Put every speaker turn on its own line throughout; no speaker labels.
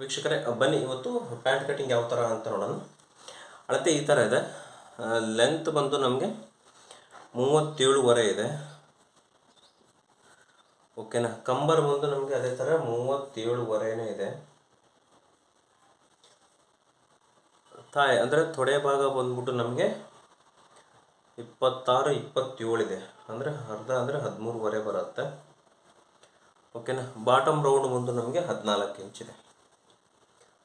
ವೀಕ್ಷಕರೇ ಬನ್ನಿ ಇವತ್ತು ಪ್ಯಾಂಟ್ ಕಟಿಂಗ್ ಯಾವ ಥರ ಅಂತ ನೋಡೋಣ. ಅಳತೆ ಈ ಥರ ಇದೆ. ಲೆಂತ್ ಬಂದು ನಮಗೆ ಮೂವತ್ತೇಳುವರೆ ಇದೆ. ಓಕೆನಾ ಕಂಬರ್ ಬಂದು ನಮಗೆ ಅದೇ ಥರ ಮೂವತ್ತೇಳುವರೆನೇ ಇದೆ. ತಾಯಿ, ಅಂದರೆ ತೊಡೆ ಭಾಗ ಬಂದ್ಬಿಟ್ಟು ನಮಗೆ ಇಪ್ಪತ್ತಾರು ಇಪ್ಪತ್ತೇಳಿದೆ ಅಂದರೆ ಅರ್ಧ, ಅಂದರೆ ಹದಿಮೂರುವರೆ ಬರುತ್ತೆ. ಓಕೆನಾ ಬಾಟಮ್ ರೌಂಡ್ ಬಂದು ನಮಗೆ ಹದಿನಾಲ್ಕು ಇಂಚಿದೆ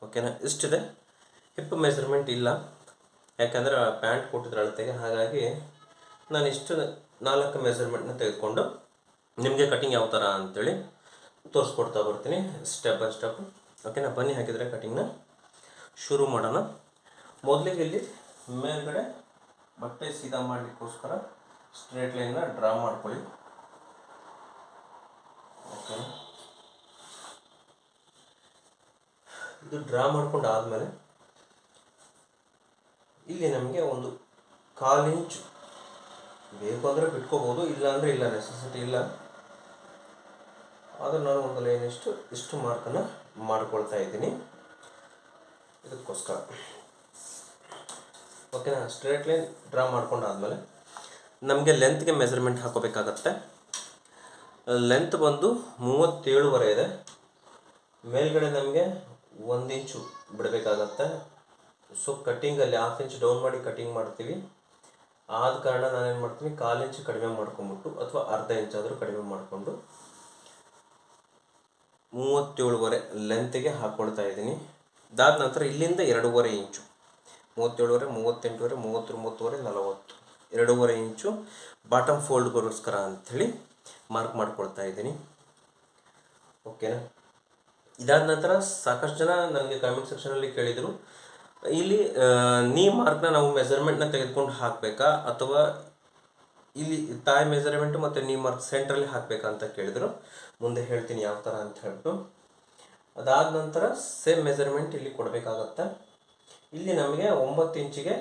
ಓಕೆನಾ? ಇಷ್ಟಿದೆ. ಹಿಪ್ ಮೆಜರ್ಮೆಂಟ್ ಇಲ್ಲ. ಯಾಕಂದರೆ ಪ್ಯಾಂಟ್ ಕೊಟ್ಟಿದ್ರೆ ಅಳತೆಗೆ. ಹಾಗಾಗಿ ನಾನು ಇಷ್ಟು ನಾಲ್ಕು ಮೆಜರ್ಮೆಂಟ್ನ ತೆಗೆದುಕೊಂಡು ನಿಮಗೆ ಕಟಿಂಗ್ ಯಾವ ಥರ ಅಂತೇಳಿ ತೋರಿಸ್ಕೊಡ್ತಾ ಬರ್ತೀನಿ ಸ್ಟೆಪ್ ಬೈ ಸ್ಟೆಪ್ ಓಕೆನಾ? ಬನ್ನಿ ಹಾಕಿದರೆ ಕಟಿಂಗ್ನ ಶುರು ಮಾಡೋಣ. ಮೊದಲಿಗೆ ಇಲ್ಲಿ ಮೇಲ್ಗಡೆ ಬಟ್ಟೆ ಸೀದಾ ಮಾಡಲಿಕ್ಕೋಸ್ಕರ ಸ್ಟ್ರೇಟ್ ಲೈನ್ನ ಡ್ರಾ ಮಾಡ್ಕೊಳ್ಳಿ ಓಕೆ ಇದು ಡ್ರಾ ಮಾಡ್ಕೊಂಡು ಆದಮೇಲೆ ಇಲ್ಲಿ ನಮಗೆ ಒಂದು ಕಾಲು ಇಂಚ್ ಬೇಕು ಅಂದರೆ ಬಿಟ್ಕೋಬೋದು, ಇಲ್ಲ ಅಂದರೆ ಇಲ್ಲ ನೆಸೆಸಿಟಿ ಇಲ್ಲ. ಆದರೆ ನಾನು ಒಂದು ಲೈನ್ ಇಷ್ಟು ಇಷ್ಟು ಮಾರ್ಕನ್ನು ಮಾಡ್ಕೊಳ್ತಾ ಇದ್ದೀನಿ. ಇದಕ್ಕೋಸ್ಕರ. ಓಕೆನಾ ಸ್ಟ್ರೇಟ್ ಲೈನ್ ಡ್ರಾ ಮಾಡ್ಕೊಂಡಾದ್ಮೇಲೆ ನಮಗೆ ಲೆಂತ್ಗೆ ಮೆಜರ್ಮೆಂಟ್ ಹಾಕೋಬೇಕಾಗತ್ತೆ. ಲೆಂತ್ ಬಂದು ಮೂವತ್ತೇಳುವರೆ ಇದೆ. ಮೇಲ್ಗಡೆ ನಮಗೆ ಒಂದು ಇಂಚು ಬಿಡಬೇಕಾಗತ್ತೆ. ಸೊ ಕಟ್ಟಿಂಗಲ್ಲಿ ಹಾಫ್ ಇಂಚ್ ಡೌನ್ ಮಾಡಿ ಕಟ್ಟಿಂಗ್ ಮಾಡ್ತೀವಿ. ಆದ ಕಾರಣ ನಾನೇನು ಮಾಡ್ತೀನಿ, ಕಾಲು ಇಂಚು ಕಡಿಮೆ ಮಾಡ್ಕೊಂಬಿಟ್ಟು ಅಥವಾ ಅರ್ಧ ಇಂಚಾದರೂ ಕಡಿಮೆ ಮಾಡಿಕೊಂಡು ಮೂವತ್ತೇಳುವರೆ ಲೆಂತ್ಗೆ ಹಾಕ್ಕೊಳ್ತಾ ಇದ್ದೀನಿ. ಅದಾದ ನಂತರ ಇಲ್ಲಿಂದ ಎರಡೂವರೆ ಇಂಚು ಮೂವತ್ತೇಳುವರೆ, ಮೂವತ್ತೆಂಟುವರೆ ಮೂವತ್ತೊಂಬತ್ತುವರೆ ನಲವತ್ತು. ಎರಡೂವರೆ ಇಂಚು ಬಾಟಮ್ ಫೋಲ್ಡ್ಗೋಸ್ಕರ ಅಂಥೇಳಿ ಮಾರ್ಕ್ ಮಾಡ್ಕೊಳ್ತಾ ಇದ್ದೀನಿ. ಓಕೆನಾ ಇದಾದ ನಂತರ ಸಾಕಷ್ಟು ಜನ ನನಗೆ ಕಾಮೆಂಟ್ ಸೆಕ್ಷನಲ್ಲಿ ಕೇಳಿದರು. ಇಲ್ಲಿ ನೀ ಮಾರ್ಕ್ನ ನಾವು ಮೆಜರ್ಮೆಂಟ್ನ ತೆಗೆದುಕೊಂಡು ಹಾಕಬೇಕಾ? ಅಥವಾ ಇಲ್ಲಿ ತಾಯಿ ಮೆಜರ್ಮೆಂಟ್ ಮತ್ತು ನೀ ಮಾರ್ಕ್ ಸೆಂಟ್ರಲ್ಲಿ ಹಾಕಬೇಕಾ ಅಂತ ಕೇಳಿದರು. ಮುಂದೆ ಹೇಳ್ತೀನಿ ಯಾವ ಥರ ಅಂತ ಹೇಳ್ಬಿಟ್ಟು. ಅದಾದ ನಂತರ ಸೇಮ್ ಮೆಜರ್ಮೆಂಟ್ ಇಲ್ಲಿ ಕೊಡಬೇಕಾಗತ್ತೆ. ಇಲ್ಲಿ ನಮಗೆ ಒಂಬತ್ತು ಇಂಚಿಗೆ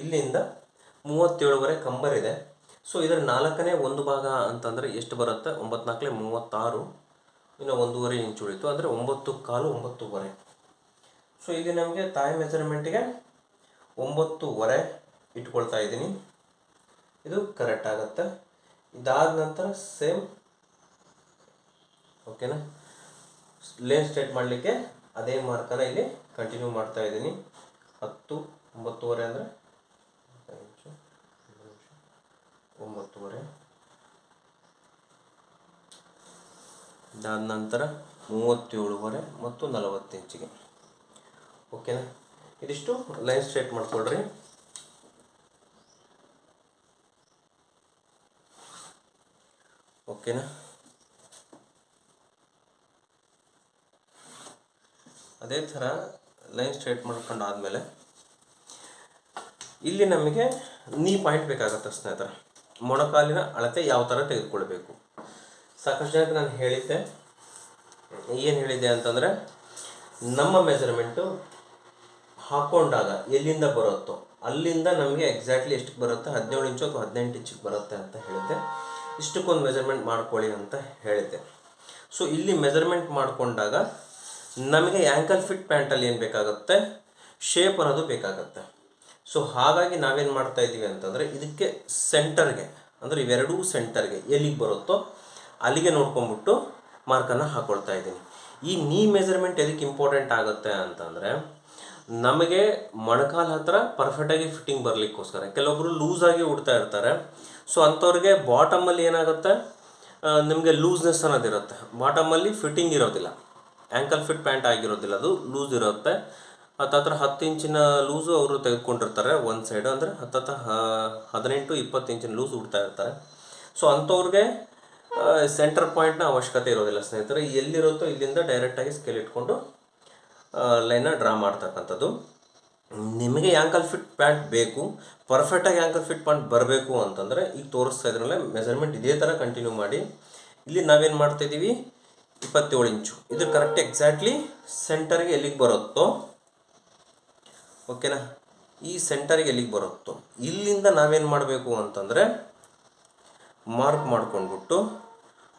ಇಲ್ಲಿಂದ ಮೂವತ್ತೇಳುವರೆ ಕಂಬರ್ ಇದೆ. ಸೊ ಇದರ ನಾಲ್ಕನೇ ಒಂದು ಭಾಗ ಅಂತಂದರೆ ಎಷ್ಟು ಬರುತ್ತೆ? ಒಂಬತ್ತು ನಾಲ್ಕಲೆ ಮೂವತ್ತಾರು. ಇನ್ನು ಒಂದೂವರೆ ಇಂಚು ಉಳಿತು. ಅಂದರೆ ಒಂಬತ್ತು ಕಾಲು ಒಂಬತ್ತೂವರೆ. ಸೊ ಇದು ನಮಗೆ ತಾಯಿ ಮೆಜರ್ಮೆಂಟಿಗೆ ಒಂಬತ್ತೂವರೆ ಇಟ್ಕೊಳ್ತಾ ಇದ್ದೀನಿ. ಇದು ಕರೆಕ್ಟ್ ಆಗುತ್ತೆ. ಇದಾದ ನಂತರ ಸೇಮ್ ಓಕೆನಾ ಲೇನ್ ಸ್ಟ್ರೇಟ್ ಮಾಡಲಿಕ್ಕೆ ಅದೇ ಮಾರ್ಕನ ಇಲ್ಲಿ ಕಂಟಿನ್ಯೂ ಮಾಡ್ತಾ ಇದ್ದೀನಿ. ಹತ್ತು, ಒಂಬತ್ತುವರೆ ಅಂದರೆ ಒಂಬತ್ತುವರೆ. ಇದಾದ ನಂತರ ಮೂವತ್ತೇಳುವರೆ ಮತ್ತು ನಲವತ್ತು ಇಂಚಿಗೆ. ಓಕೆನಾ ಇದಿಷ್ಟು ಲೈನ್ ಸ್ಟ್ರೇಟ್ ಮಾಡ್ಕೊಳ್ರಿ. ಓಕೆನಾ ಅದೇ ಥರ ಲೈನ್ ಸ್ಟ್ರೇಟ್ ಮಾಡ್ಕೊಂಡು ಆದಮೇಲೆ ಇಲ್ಲಿ ನಮಗೆ ನೀ ಪಾಯಿಂಟ್ ಬೇಕಾಗತ್ತೆ ಸ್ನೇಹಿತರೆ. ಮೊಣಕಾಲಿನ ಅಳತೆ ಯಾವ ಥರ ತೆಗೆದುಕೊಳ್ಬೇಕು? ಸಾಕಷ್ಟು ಜನಕ್ಕೆ ನಾನು ಹೇಳಿದ್ದೆ. ಏನು ಹೇಳಿದ್ದೆ ಅಂತಂದರೆ, ನಮ್ಮ ಮೆಜರ್ಮೆಂಟು ಹಾಕೊಂಡಾಗ ಎಲ್ಲಿಂದ ಬರುತ್ತೋ, ಅಲ್ಲಿಂದ ನಮಗೆ ಎಕ್ಸಾಕ್ಟ್ಲಿ ಎಷ್ಟು ಬರುತ್ತೆ? ಹದಿನೇಳು ಇಂಚು ಅಥವಾ ಹದಿನೆಂಟು ಇಂಚಿಗೆ ಬರುತ್ತೆ ಅಂತ ಹೇಳಿದ್ದೆ. ಇಷ್ಟಕ್ಕೊಂದು ಮೆಜರ್ಮೆಂಟ್ ಮಾಡ್ಕೊಳ್ಳಿ ಅಂತ ಹೇಳಿದ್ದೆ. ಸೊ ಇಲ್ಲಿ ಮೆಜರ್ಮೆಂಟ್ ಮಾಡಿಕೊಂಡಾಗ ನಮಗೆ ಆ್ಯಂಕಲ್ ಫಿಟ್ ಪ್ಯಾಂಟಲ್ಲಿ ಏನು ಬೇಕಾಗುತ್ತೆ? ಶೇಪ್ ಅನ್ನೋದು ಬೇಕಾಗುತ್ತೆ. ಸೊ ಹಾಗಾಗಿ ನಾವೇನು ಮಾಡ್ತಾ ಇದ್ದೀವಿ ಅಂತಂದರೆ, ಇದಕ್ಕೆ ಸೆಂಟರ್ಗೆ ಅಂದರೆ ಇವೆರಡೂ ಸೆಂಟರ್ಗೆ ಎಲ್ಲಿಗೆ ಬರುತ್ತೋ ಅಲ್ಲಿಗೆ ನೋಡ್ಕೊಂಬಿಟ್ಟು ಮಾರ್ಕನ್ನು ಹಾಕ್ಕೊಳ್ತಾ ಇದ್ದೀನಿ. ಈ ನೀ ಮೆಜರ್ಮೆಂಟ್ ಎದಕ್ಕೆ ಇಂಪಾರ್ಟೆಂಟ್ ಆಗುತ್ತೆ ಅಂತಂದರೆ, ನಮಗೆ ಮೊಣಕಾಲ ಹತ್ರ ಪರ್ಫೆಕ್ಟಾಗಿ ಫಿಟ್ಟಿಂಗ್ ಬರಲಿಕ್ಕೋಸ್ಕರ ಕೆಲವೊಬ್ಬರು ಲೂಸಾಗಿ ಉಡ್ತಾ ಇರ್ತಾರೆ. ಸೊ ಅಂಥವ್ರಿಗೆ ಬಾಟಮಲ್ಲಿ ಏನಾಗುತ್ತೆ? ನಿಮಗೆ ಲೂಸ್ನೆಸ್ ಅನ್ನೋದಿರುತ್ತೆ ಬಾಟಮಲ್ಲಿ ಫಿಟ್ಟಿಂಗ್ ಇರೋದಿಲ್ಲ. ಆ್ಯಂಕಲ್ ಫಿಟ್ ಪ್ಯಾಂಟ್ ಆಗಿರೋದಿಲ್ಲ ಅದು ಲೂಸ್ ಇರುತ್ತೆ. ಹತ್ತತ್ರ ಹತ್ತು ಇಂಚಿನ ಲೂಸು ಅವರು ತೆಗೆದುಕೊಂಡಿರ್ತಾರೆ. ಒಂದು ಸೈಡು ಅಂದರೆ ಹತ್ತತ್ರ ಹದಿನೆಂಟು ಇಪ್ಪತ್ತು ಇಂಚಿನ ಲೂಸ್ ಉಡ್ತಾ ಇರ್ತಾರೆ. ಸೊ ಅಂಥವ್ರಿಗೆ ಸೆಂಟರ್ ಪಾಯಿಂಟ್ನ ಅವಶ್ಯಕತೆ ಇರೋದಿಲ್ಲ ಸ್ನೇಹಿತರೆ. ಎಲ್ಲಿರುತ್ತೋ ಇಲ್ಲಿಂದ ಡೈರೆಕ್ಟಾಗಿ ಸ್ಕೇಲ್ ಇಟ್ಕೊಂಡು ಲೈನ ಡ್ರಾ ಮಾಡ್ತಕ್ಕಂಥದ್ದು. ನಿಮಗೆ ಯಾಂಕಲ್ ಫಿಟ್ ಪ್ಯಾಂಟ್ ಬೇಕು ಪರ್ಫೆಕ್ಟಾಗಿ ಆ್ಯಂಕಲ್ ಫಿಟ್ ಪ್ಯಾಂಟ್ ಬರಬೇಕು ಅಂತಂದರೆ ಈಗ ತೋರಿಸ್ತಾ ಇದ್ರಲ್ಲ ಮೆಜರ್ಮೆಂಟ್ ಇದೇ ಥರ ಕಂಟಿನ್ಯೂ ಮಾಡಿ. ಇಲ್ಲಿ ನಾವೇನು ಮಾಡ್ತಾಯಿದ್ದೀವಿ ಇಪ್ಪತ್ತೇಳು ಇಂಚು. ಇದು ಕರೆಕ್ಟ್ ಎಕ್ಸಾಕ್ಟ್ಲಿ ಸೆಂಟರ್ಗೆ ಎಲ್ಲಿಗೆ ಬರುತ್ತೋ? ಓಕೆನಾ ಈ ಸೆಂಟರ್ಗೆ ಎಲ್ಲಿಗೆ ಬರುತ್ತೋ? ಇಲ್ಲಿಂದ ನಾವೇನು ಮಾಡಬೇಕು ಅಂತಂದರೆ ಮಾರ್ಕ್ ಮಾಡ್ಕೊಂಡ್ಬಿಟ್ಟು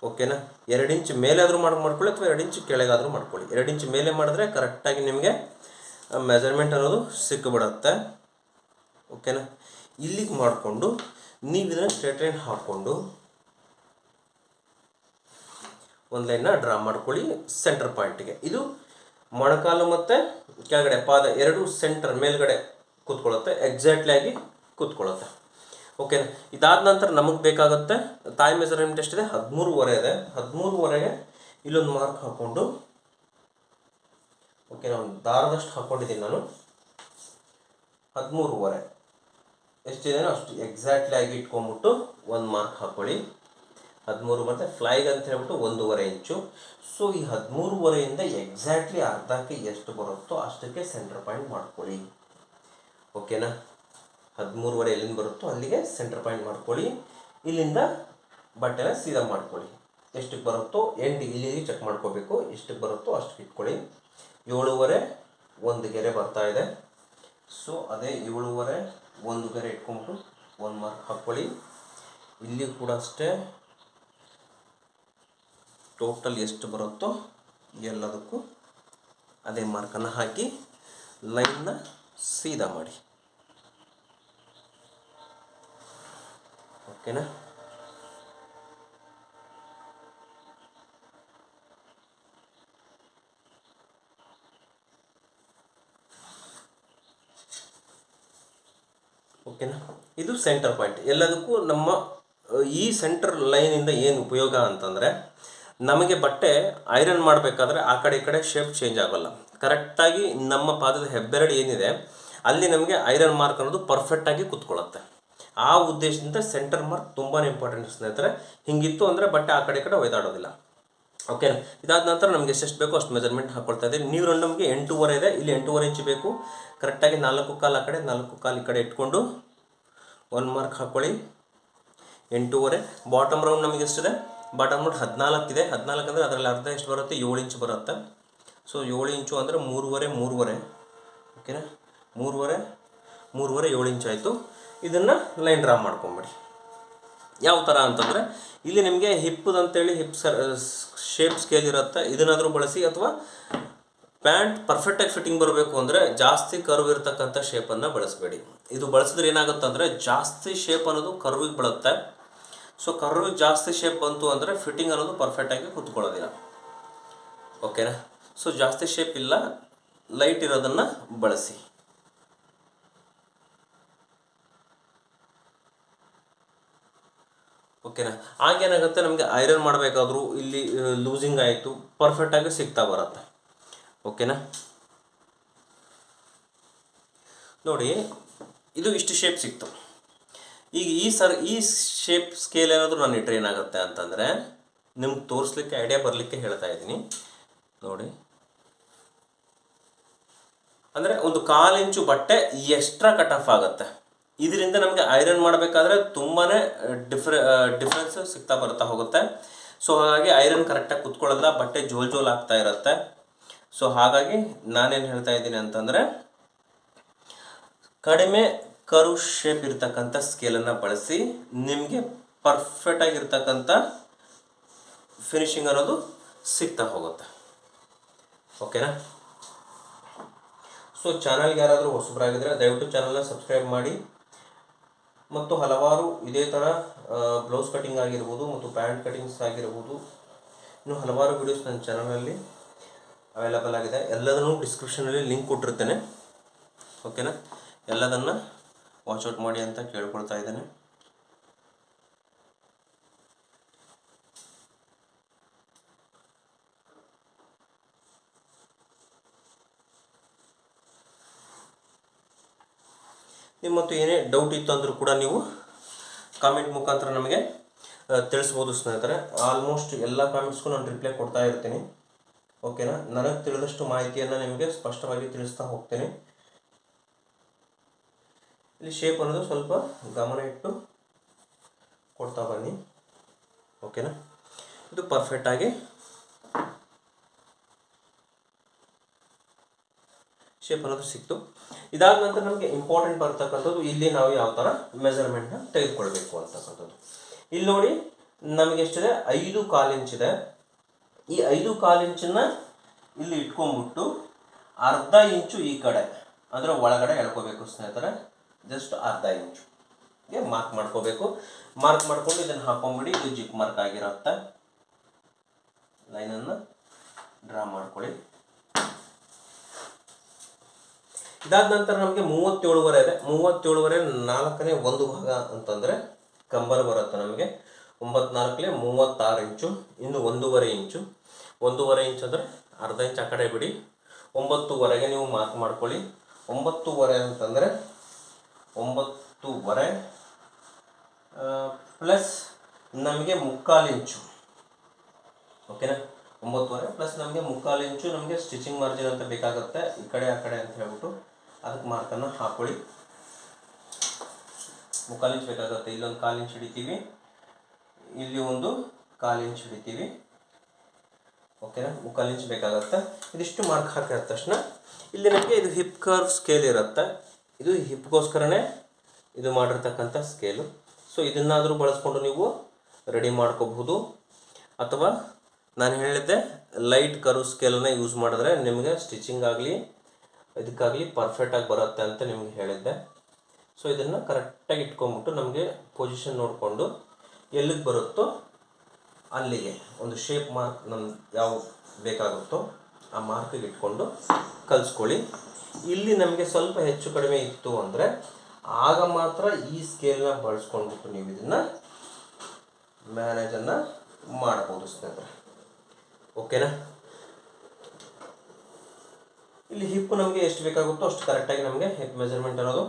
ಓಕೆನಾ ಎರಡು ಇಂಚ್ ಮೇಲಾದರೂ ಮಾರ್ಕ್ ಮಾಡ್ಕೊಳ್ಳಿ ಅಥವಾ ಎರಡು ಇಂಚ್ ಕೆಳಗಾದರೂ ಮಾಡ್ಕೊಳ್ಳಿ. ಎರಡು ಇಂಚ್ ಮೇಲೆ ಮಾಡಿದ್ರೆ ಕರೆಕ್ಟಾಗಿ ನಿಮಗೆ ಮೆಜರ್ಮೆಂಟ್ ಅನ್ನೋದು ಸಿಕ್ಕಿಬಿಡುತ್ತೆ ಓಕೆನಾ ಇಲ್ಲಿಗೆ ಮಾಡಿಕೊಂಡು, ನೀವು ಇದನ್ನು ಸ್ಟ್ರೇಟ್ ಲೈನ್ ಹಾಕ್ಕೊಂಡು ಒಂದು ಲೈನ್ನ ಡ್ರಾ ಮಾಡ್ಕೊಳ್ಳಿ ಸೆಂಟರ್ ಪಾಯಿಂಟಿಗೆ ಇದು ಮೊಣಕಾಲು ಮತ್ತು ಕೆಳಗಡೆ ಪಾದ ಎರಡು ಸೆಂಟರ್ ಮೇಲ್ಗಡೆ ಕೂತ್ಕೊಳ್ಳುತ್ತೆ ಎಕ್ಸಾಕ್ಟ್ಲಿ ಆಗಿ ಕೂತ್ಕೊಳ್ಳುತ್ತೆ. ಓಕೆನಾ ಇದಾದ ನಂತರ ನಮಗೆ ಬೇಕಾಗುತ್ತೆ ತಾಯಿ ಮೆಜರ್ಮೆಂಟ್ ಎಷ್ಟಿದೆ? ಹದಿಮೂರುವರೆ ಇದೆ. ಹದಿಮೂರುವರೆಗೆ ಇಲ್ಲೊಂದು ಮಾರ್ಕ್ ಹಾಕ್ಕೊಂಡು ಓಕೆ ನಾನು ದಾರದಷ್ಟು ಹಾಕ್ಕೊಂಡಿದ್ದೀನಿ ನಾನು. ಹದಿಮೂರುವರೆ. ಎಷ್ಟಿದೆ ಅಷ್ಟು ಎಕ್ಸಾಕ್ಟ್ಲಿ ಆಗಿ ಇಟ್ಕೊಂಡ್ಬಿಟ್ಟು ಒಂದು ಮಾರ್ಕ್ ಹಾಕ್ಕೊಳ್ಳಿ ಹದಿಮೂರು ಮತ್ತು ಫ್ಲೈಗ್ ಅಂತ ಹೇಳ್ಬಿಟ್ಟು ಒಂದೂವರೆ ಇಂಚು ಸೊ ಈ ಹದಿಮೂರುವರೆಯಿಂದ ಎಕ್ಸಾಕ್ಟ್ಲಿ ಅರ್ಧಕ್ಕೆ ಎಷ್ಟು ಬರುತ್ತೋ ಅಷ್ಟಕ್ಕೆ ಸೆಂಟರ್ ಪಾಯಿಂಟ್ ಮಾಡ್ಕೊಳ್ಳಿ. ಓಕೆನಾ ಹದಿಮೂರುವರೆ ಎಲ್ಲಿಂದ ಬರುತ್ತೋ ಅಲ್ಲಿಗೆ ಸೆಂಟರ್ ಪಾಯಿಂಟ್ ಮಾಡ್ಕೊಳ್ಳಿ. ಇಲ್ಲಿಂದ ಬಟ್ಟೆನ ಸೀದಾ ಮಾಡ್ಕೊಳ್ಳಿ. ಎಷ್ಟಕ್ಕೆ ಬರುತ್ತೋ ಎಂಡ್ ಇಲ್ಲಿಗೆ ಚೆಕ್ ಮಾಡ್ಕೋಬೇಕು. ಎಷ್ಟಕ್ಕೆ ಬರುತ್ತೋ ಅಷ್ಟಕ್ಕೆ ಇಟ್ಕೊಳ್ಳಿ. ಏಳುವರೆ ಒಂದು ಗೆರೆ ಬರ್ತಾ ಇದೆ. ಸೊ ಅದೇ ಏಳುವರೆ ಒಂದು ಗೆರೆ ಇಟ್ಕೊಂಡು ಒಂದು ಮಾರ್ಕ್ ಹಾಕ್ಕೊಳ್ಳಿ. ಇಲ್ಲಿ ಕೂಡ ಅಷ್ಟೇ ಟೋಟಲ್ ಎಷ್ಟು ಬರುತ್ತೋ ಎಲ್ಲದಕ್ಕೂ ಅದೇ ಮಾರ್ಕನ್ನು ಹಾಕಿ ಲೈನ್ನ ಸೀದಾ ಮಾಡಿ. ಓಕೆನಾ ಓಕೆನಾ? ಇದು ಸೆಂಟರ್ ಪಾಯಿಂಟ್ ಎಲ್ಲದಕ್ಕೂ ನಮ್ಮ ಈ ಸೆಂಟರ್ ಲೈನಿಂದ ಏನು ಉಪಯೋಗ ಅಂತಂದರೆ, ನಮಗೆ ಬಟ್ಟೆ ಐರನ್ ಮಾಡಬೇಕಾದ್ರೆ ಆ ಕಡೆ ಈ ಕಡೆ ಶೇಪ್ ಚೇಂಜ್ ಆಗೋಲ್ಲ. ಕರೆಕ್ಟಾಗಿ ನಮ್ಮ ಪಾದದ ಹೆಬ್ಬೆರಡು ಏನಿದೆ, ಅಲ್ಲಿ ನಮಗೆ ಐರನ್ ಮಾರ್ಕ್ ಅನ್ನೋದು ಪರ್ಫೆಕ್ಟಾಗಿ ಕುತ್ಕೊಳ್ಳುತ್ತೆ. ಆ ಉದ್ದೇಶದಿಂದ ಸೆಂಟರ್ ಮಾರ್ಕ್ ತುಂಬಾ ಇಂಪಾರ್ಟೆಂಟ್ ಸ್ನೇಹಿತರೆ. ಹಿಂಗಿತ್ತು ಅಂದರೆ ಬಟ್ಟೆ ಆ ಕಡೆ ಕಡೆ ಒಯ್ದಾಡೋದಿಲ್ಲ. ಓಕೆ ಇದಾದ ನಂತರ ನಮಗೆ ಎಷ್ಟು ಬೇಕೋ ಅಷ್ಟು ಮೆಜರ್ಮೆಂಟ್ ಹಾಕೊಳ್ತಾ ಇದ್ದೀವಿ. ನೀವು ನಮಗೆ ಎಂಟೂವರೆ ಇದೆ. ಇಲ್ಲಿ ಎಂಟೂವರೆ ಇಂಚ್ ಬೇಕು. ಕರೆಕ್ಟಾಗಿ ನಾಲ್ಕು ಕಾಲು ಆ ಕಡೆ, ನಾಲ್ಕು ಕಾಲು ಈ ಕಡೆ ಇಟ್ಕೊಂಡು ಒನ್ ಮಾರ್ಕ್ ಹಾಕ್ಕೊಳ್ಳಿ ಎಂಟೂವರೆ. ಬಾಟಮ್ ರೌಂಡ್ ನಮಗೆ ಎಷ್ಟಿದೆ? ಬಾಟಮ್ ರೌಂಡ್ ಹದಿನಾಲ್ಕು ಇದೆ. ಹದಿನಾಲ್ಕು ಅಂದರೆ ಅದರಲ್ಲಿ ಅರ್ಧ ಎಷ್ಟು ಬರುತ್ತೆ? ಏಳು ಇಂಚ್ ಬರುತ್ತೆ. ಸೊ ಏಳು ಇಂಚು ಅಂದರೆ ಮೂರುವರೆ ಮೂರುವರೆ. ಓಕೆನಾ ಮೂರುವರೆ ಮೂರುವರೆ, ಏಳು ಇಂಚ್ ಆಯಿತು. ಇದನ್ನು ಲೈನ್ ಡ್ರಾ ಮಾಡ್ಕೊಂಬಿಡಿ ಯಾವ ಥರ ಅಂತಂದರೆ, ಇಲ್ಲಿ ನಿಮಗೆ ಹಿಪ್ಪದ ಅಂತೇಳಿ ಹಿಪ್ ಸರ್ ಶೇಪ್ ಸ್ಕೇಲ್ ಇರುತ್ತೆ ಇದನ್ನಾದರೂ ಬಳಸಿ ಅಥವಾ ಪ್ಯಾಂಟ್ ಪರ್ಫೆಕ್ಟಾಗಿ ಫಿಟ್ಟಿಂಗ್ ಬರಬೇಕು ಅಂದರೆ ಜಾಸ್ತಿ ಕರ್ವ್ ಇರತಕ್ಕಂಥ ಶೇಪನ್ನು ಬಳಸಬೇಡಿ. ಇದು ಬಳಸಿದ್ರೆ ಏನಾಗುತ್ತೆ ಅಂದರೆ ಜಾಸ್ತಿ ಶೇಪ್ ಅನ್ನೋದು ಕರ್ವಿಗೆ ಬೀಳುತ್ತೆ. ಸೊ ಕರ್ವಿಗೆ ಜಾಸ್ತಿ ಶೇಪ್ ಬಂತು ಅಂದರೆ ಫಿಟ್ಟಿಂಗ್ ಅನ್ನೋದು ಪರ್ಫೆಕ್ಟಾಗಿ ಕೂತ್ಕೊಳ್ಳೋದಿಲ್ಲ. ಓಕೆನಾ ಸೊ ಜಾಸ್ತಿ ಶೇಪ್ ಇಲ್ಲ ಲೈಟ್ ಇರೋದನ್ನು ಬಳಸಿ. ಓಕೆನಾ ಆಗೇನಾಗುತ್ತೆ ನಮಗೆ ಐರನ್ ಮಾಡಬೇಕಾದ್ರೂ ಇಲ್ಲಿ ಲೂಸಿಂಗ್ ಆಯಿತು ಪರ್ಫೆಕ್ಟಾಗಿ ಸಿಗ್ತಾ ಬರುತ್ತೆ. ಓಕೆನಾ ನೋಡಿ, ಇದು ಇಷ್ಟು ಶೇಪ್ ಸಿಕ್ತು. ಈಗ ಈ ಸರ್, ಈ ಶೇಪ್ ಸ್ಕೇಲ್ ಏನಾದರೂ ನಾನು ಇಟ್ಟರೆ ಏನಾಗುತ್ತೆ ಅಂತಂದರೆ, ನಿಮ್ಗೆ ತೋರಿಸ್ಲಿಕ್ಕೆ ಐಡಿಯಾ ಬರಲಿಕ್ಕೆ ಹೇಳ್ತಾ ಇದ್ದೀನಿ. ನೋಡಿ. ಅಂದರೆ ಒಂದು ಕಾಲು ಇಂಚು ಬಟ್ಟೆ ಎಕ್ಸ್ಟ್ರಾ ಕಟ್ ಆಫ್ ಆಗುತ್ತೆ. ಇದರಿಂದ ನಮಗೆ ಐರನ್ ಮಾಡಬೇಕಾದ್ರೆ ತುಂಬಾ ಡಿಫ್ರೆ ಡಿಫ್ರೆನ್ಸ್ ಸಿಗ್ತಾ ಬರ್ತಾ ಹೋಗುತ್ತೆ. ಸೊ ಹಾಗಾಗಿ ಐರನ್ ಕರೆಕ್ಟಾಗಿ ಕುತ್ಕೊಳ್ಳಲ್ಲ ಬಟ್ಟೆ ಜೋಲ್ ಜೋಲ್ ಆಗ್ತಾ ಇರುತ್ತೆ. ಸೊ ಹಾಗಾಗಿ ನಾನೇನು ಹೇಳ್ತಾ ಇದ್ದೀನಿ ಅಂತಂದರೆ, ಕಡಿಮೆ ಕರು ಶೇಪ್ ಇರ್ತಕ್ಕಂಥ ಸ್ಕೇಲನ್ನು ಬಳಸಿ ನಿಮಗೆ ಪರ್ಫೆಕ್ಟ್ ಆಗಿರ್ತಕ್ಕಂಥ ಫಿನಿಶಿಂಗ್ ಅನ್ನೋದು ಸಿಗ್ತಾ ಹೋಗುತ್ತೆ. ಓಕೆನಾ ಸೊ ಚಾನಲ್ಗೆ ಯಾರಾದರೂ ಹೊಸಬರಾಗಿದ್ದರೆ ದಯವಿಟ್ಟು ಚಾನಲ್ನ ಸಬ್ಸ್ಕ್ರೈಬ್ ಮಾಡಿ. ಮತ್ತು ಹಲವಾರು ಇದೇ ಥರ ಬ್ಲೌಸ್ ಕಟಿಂಗ್ ಆಗಿರ್ಬೋದು ಮತ್ತು ಪ್ಯಾಂಟ್ ಕಟಿಂಗ್ಸ್ ಆಗಿರ್ಬೋದು. ಇನ್ನು ಹಲವಾರು ವೀಡಿಯೋಸ್ ನನ್ನ ಚಾನಲಲ್ಲಿ ಅವೈಲಬಲ್ ಆಗಿದೆ. ಎಲ್ಲದನ್ನು ಡಿಸ್ಕ್ರಿಪ್ಷನಲ್ಲಿ ಲಿಂಕ್ ಕೊಟ್ಟಿರ್ತೇನೆ ಓಕೆನಾ ಎಲ್ಲದನ್ನು ಔಟ್ ಮಾಡಿ ಅಂತ ಕೇಳ್ಕೊಳ್ತಾ ಇದ್ದೇನೆ. ನಿಮ್ಮ ಮತ್ತು ಏನೇ ಡೌಟ್ ಇತ್ತು ಅಂದರೂ ಕೂಡ ನೀವು ಕಾಮೆಂಟ್ ಮುಖಾಂತರ ನಮಗೆ ತಿಳಿಸ್ಬೋದು ಸ್ನೇಹಿತರೆ. ಆಲ್ಮೋಸ್ಟ್ ಎಲ್ಲ ಕಾಮೆಂಟ್ಸ್ಗೂ ನಾನು ರಿಪ್ಲೈ ಕೊಡ್ತಾ ಇರ್ತೀನಿ. ಓಕೆನಾ ನನಗೆ ತಿಳಿದಷ್ಟು ಮಾಹಿತಿಯನ್ನು ನಿಮಗೆ ಸ್ಪಷ್ಟವಾಗಿ ತಿಳಿಸ್ತಾ ಹೋಗ್ತೀನಿ. ಇಲ್ಲಿ ಶೇಪ್ ಅನ್ನೋದು ಸ್ವಲ್ಪ ಗಮನ ಇಟ್ಟು ಕೊಡ್ತಾ ಬನ್ನಿ. ಓಕೆನಾ ಇದು ಪರ್ಫೆಕ್ಟಾಗಿ ಶೇಪ್ ಅನ್ನೋದು ಸಿಕ್ತು. ಇದಾದ ನಂತರ ನಮಗೆ ಇಂಪಾರ್ಟೆಂಟ್ ಬರ್ತಕ್ಕಂಥದ್ದು ಇಲ್ಲಿ ನಾವು ಯಾವ ಥರ ಮೆಜರ್ಮೆಂಟ್ನ ತೆಗೆದುಕೊಳ್ಬೇಕು ಅಂತಕ್ಕಂಥದ್ದು. ಇಲ್ಲಿ ನೋಡಿ, ನಮಗೆ ಎಷ್ಟಿದೆ? ಐದು ಕಾಲು ಇಂಚಿದೆ ಈ ಐದು ಕಾಲು ಇಂಚನ್ನ ಇಲ್ಲಿ ಇಟ್ಕೊಂಡ್ಬಿಟ್ಟು ಅರ್ಧ ಇಂಚು ಈ ಕಡೆ, ಅದರ ಒಳಗಡೆ ಎಳ್ಕೋಬೇಕು ಸ್ನೇಹಿತರೆ. ಜಸ್ಟ್ ಅರ್ಧ ಇಂಚು ಮಾರ್ಕ್ ಮಾಡ್ಕೋಬೇಕು. ಮಾರ್ಕ್ ಮಾಡ್ಕೊಂಡು ಇದನ್ನು ಹಾಕೊಂಡ್ಬಿಡಿ ಇದು ಜಿಪ್ ಮಾರ್ಕ್ ಆಗಿರುತ್ತೆ. ಲೈನನ್ನು ಡ್ರಾ ಮಾಡ್ಕೊಳ್ಳಿ. ಇದಾದ ನಂತರ ನಮಗೆ ಮೂವತ್ತೇಳುವರೆ ಇದೆ. ಮೂವತ್ತೇಳುವರೆ ನಾಲ್ಕನೇ ಒಂದು ಭಾಗ ಅಂತಂದರೆ ಕಂಬರ್ ಬರುತ್ತೆ ನಮಗೆ. ಒಂಬತ್ನಾಲ್ಕಲೆ ಮೂವತ್ತಾರು ಇಂಚು, ಇನ್ನು ಒಂದೂವರೆ ಇಂಚು. ಒಂದೂವರೆ ಇಂಚು ಅಂದರೆ ಅರ್ಧ ಇಂಚ್ ಆ ಕಡೆ ಬಿಡಿ. ಒಂಬತ್ತುವರೆಗೆ ನೀವು ಮಾರ್ಕ್ ಮಾಡ್ಕೊಳ್ಳಿ. ಒಂಬತ್ತುವರೆ ಅಂತಂದರೆ ಒಂಬತ್ತುವರೆ ಪ್ಲಸ್ ನಮಗೆ ಮುಕ್ಕಾಲು ಇಂಚು. ಓಕೆನಾ? ಒಂಬತ್ತುವರೆ ಪ್ಲಸ್ ನಮಗೆ ಮುಕ್ಕಾಲು ಇಂಚು ನಮಗೆ ಸ್ಟಿಚಿಂಗ್ ಮಾರ್ಜಿನ್ ಅಂತ ಬೇಕಾಗುತ್ತೆ ಈ ಕಡೆ ಆ ಕಡೆ ಅಂತ ಹೇಳ್ಬಿಟ್ಟು. ಅದಕ್ಕೆ ಮಾರ್ಕನ್ನು ಹಾಕೊಳ್ಳಿ. ಮುಕ್ಕಾಲು ಇಂಚು ಬೇಕಾಗುತ್ತೆ. ಇಲ್ಲೊಂದು ಕಾಲು ಇಂಚು ಹಿಡಿತೀವಿ. ಇಲ್ಲಿ ಒಂದು ಕಾಲು ಇಂಚು ಹಿಡಿತೀವಿ. ಓಕೆನಾ ಮುಕ್ಕಾಲು ಇಂಚು ಬೇಕಾಗುತ್ತೆ. ಇದಿಷ್ಟು ಮಾರ್ಕ್ ಹಾಕಿದ ತಕ್ಷಣ ಇಲ್ಲಿ ನಮಗೆ ಇದು ಹಿಪ್ ಕರ್ವ್ ಸ್ಕೇಲ್ ಇರುತ್ತೆ. ಇದು ಹಿಪ್ಗೋಸ್ಕರನೇ ಇದು ಮಾಡಿರ್ತಕ್ಕಂಥ ಸ್ಕೇಲು ಸೊ ಇದನ್ನಾದರೂ ಬಳಸ್ಕೊಂಡು ನೀವು ರೆಡಿ ಮಾಡ್ಕೋಬಹುದು. ಅಥವಾ ನಾನು ಹೇಳಿದ್ದೆ ಲೈಟ್ ಕರ್ವ್ ಸ್ಕೇಲನ್ನು ಯೂಸ್ ಮಾಡಿದ್ರೆ ನಿಮಗೆ ಸ್ಟಿಚಿಂಗ್ ಆಗಲಿ ಇದಕ್ಕಾಗಲಿ ಪರ್ಫೆಕ್ಟಾಗಿ ಬರುತ್ತೆ ಅಂತ ನಿಮಗೆ ಹೇಳಿದ್ದೆ. ಸೊ ಇದನ್ನು ಕರೆಕ್ಟಾಗಿ ಇಟ್ಕೊಂಬಿಟ್ಟು ನಮಗೆ ಪೊಸಿಷನ್ ನೋಡಿಕೊಂಡು ಎಲ್ಲಿಗೆ ಬರುತ್ತೋ ಅಲ್ಲಿಗೆ ಒಂದು ಶೇಪ್ ಮಾರ್ಕ್ ನಮ್ಗೆ ಯಾವ ಬೇಕಾಗುತ್ತೋ ಆ ಮಾರ್ಕಿಗೆ ಇಟ್ಕೊಂಡು ಕಲಿಸ್ಕೊಳ್ಳಿ. ಇಲ್ಲಿ ನಮಗೆ ಸ್ವಲ್ಪ ಹೆಚ್ಚು ಕಡಿಮೆ ಇತ್ತು ಅಂದರೆ ಆಗ ಮಾತ್ರ ಈ ಸ್ಕೇಲ್ನ ಬಳಸ್ಕೊಂಡ್ಬಿಟ್ಟು ನೀವು ಇದನ್ನು ಮ್ಯಾನೇಜನ್ನು ಮಾಡ್ಬೋದು ಸ್ನೇಹಿತರೆ. ಓಕೆನಾ ಇಲ್ಲಿ ಹಿಪ್ ನಮಗೆ ಎಷ್ಟು ಬೇಕಾಗುತ್ತೋ ಅಷ್ಟು ಕರೆಕ್ಟಾಗಿ ನಮಗೆ ಹಿಪ್ ಮೆಜರ್ಮೆಂಟ್ ಅನ್ನೋದು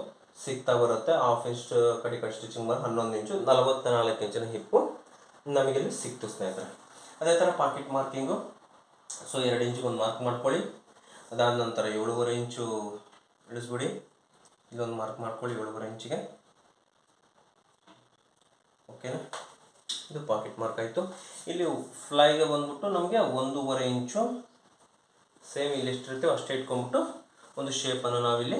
ಸಿಗ್ತಾ ಬರುತ್ತೆ. ಹಾಫ್ ಇಂಚ್ ಕಡೆ ಕಡೆ ಸ್ಟಿಚಿಂಗ್ ಮಾಡಿ ಹನ್ನೊಂದು ಇಂಚು ನಲವತ್ನಾಲ್ಕು ಇಂಚಿನ ಹಿಪ್ಪು ನಮಗೆ ಇಲ್ಲಿ ಸಿಕ್ತು ಸ್ನೇಹಿತರೆ. ಅದೇ ಥರ ಪಾಕೆಟ್ ಮಾರ್ಕಿಂಗು ಸೊ ಎರಡು ಇಂಚಿಗೆ ಒಂದು ಮಾರ್ಕ್ ಮಾಡ್ಕೊಳ್ಳಿ. ಅದಾದ ನಂತರ ಏಳುವರೆ ಇಂಚು ಇಳಿಸ್ಬಿಡಿ. ಇಲ್ಲೊಂದು ಮಾರ್ಕ್ ಮಾಡ್ಕೊಳ್ಳಿ ಏಳುವರೆ ಇಂಚಿಗೆ ಓಕೆನಾ ಇದು ಪಾಕೆಟ್ ಮಾರ್ಕ್ ಆಯಿತು. ಇಲ್ಲಿ ಫ್ಲೈಗೆ ಬಂದ್ಬಿಟ್ಟು ನಮಗೆ ಒಂದೂವರೆ ಇಂಚು ಸೇಮ್ ಇಲ್ಲಿ ಎಷ್ಟಿರ್ತೀವೋ ಅಷ್ಟೇ ಇಟ್ಕೊಂಡ್ಬಿಟ್ಟು ಒಂದು ಶೇಪನ್ನು ನಾವಿಲ್ಲಿ